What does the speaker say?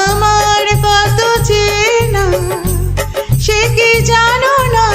আমার কত চেনা সে কি জানো না?